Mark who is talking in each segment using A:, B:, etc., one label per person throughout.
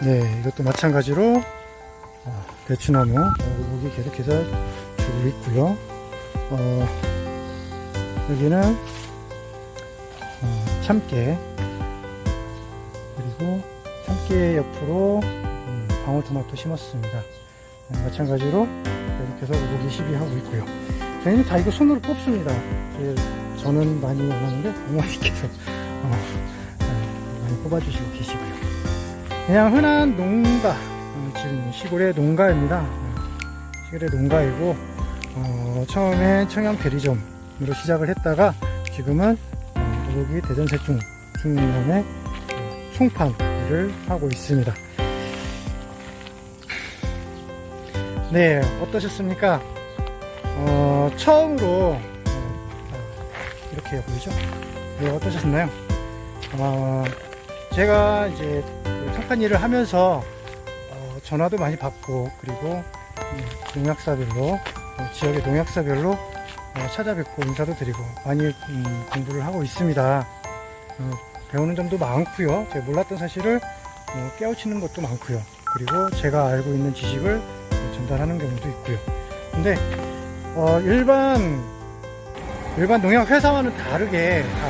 A: 네, 이것도 마찬가지로 어, 대추나무 여기 계속해서 주고 있고요. 어, 여기는 어, 참깨 그리고 참깨 옆으로 음, 방울토마토 심었습니다. 네, 마찬가지로 계속해서 오복이 시비하고 있고요. 저희는 다 이거 손으로 뽑습니다. 예, 저는 많이 안 하는데 어머니께서 어, 어, 많이 뽑아주시고 계시고요. 그냥 흔한 농가, 어, 지금 시골의 농가입니다. 어, 시골의 농가이고, 어, 처음에 청양 대리점으로 시작을 했다가 지금은 어, 여기 대전세충 중년의 어, 송판 일을 하고 있습니다. 네, 어떠셨습니까? 어, 처음으로 어, 이렇게 보이죠? 네, 어떠셨나요? 어, 제가 이제 그 청판 일을 하면서 어, 전화도 많이 받고 그리고 음, 농약사별로 어, 지역의 농약사별로 어, 찾아뵙고 인사도 드리고 많이 음, 공부를 하고 있습니다. 어, 배우는 점도 많고요. 제가 몰랐던 사실을 어, 깨우치는 것도 많고요. 그리고 제가 알고 있는 지식을 어, 전달하는 경우도 있고요. 근데 어, 일반 일반 농약 회사와는 다르게 다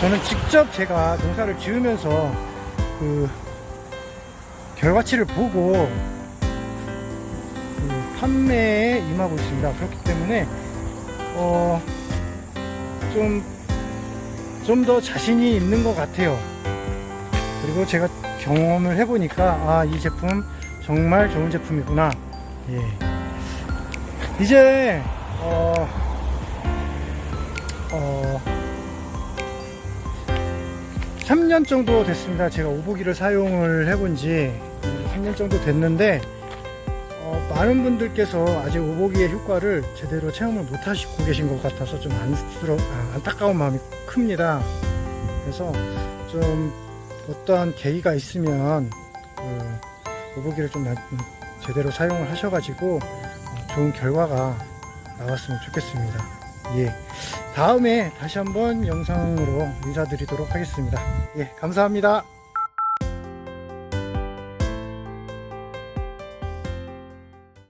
A: 저는 직접 제가 농사를 지으면서 그 결과치를 보고 그 판매에 임하고 있습니다. 그렇기 때문에 어, 좀 좀 더 자신이 있는 것 같아요. 그리고 제가 경험을 해보니까 아 이 제품 정말 좋은 제품이구나. 예. 이제 어, 어, 3년 정도 됐습니다. 제가 오보기를 사용을 해본 지 3년 정도 됐는데, 어, 많은 분들께서 아직 오보기의 효과를 제대로 체험을 못 하시고 계신 것 같아서 좀 안쓰러, 아, 안타까운 마음이 큽니다. 그래서 좀 어떠한 계기가 있으면, 그, 오보기를 좀 나- 제대로 사용을 하셔가지고, 어, 좋은 결과가 나왔으면 좋겠습니다. 예. 다음에 다시 한번 영상으로 인사드리도록 하겠습니다. 예, 감사합니다.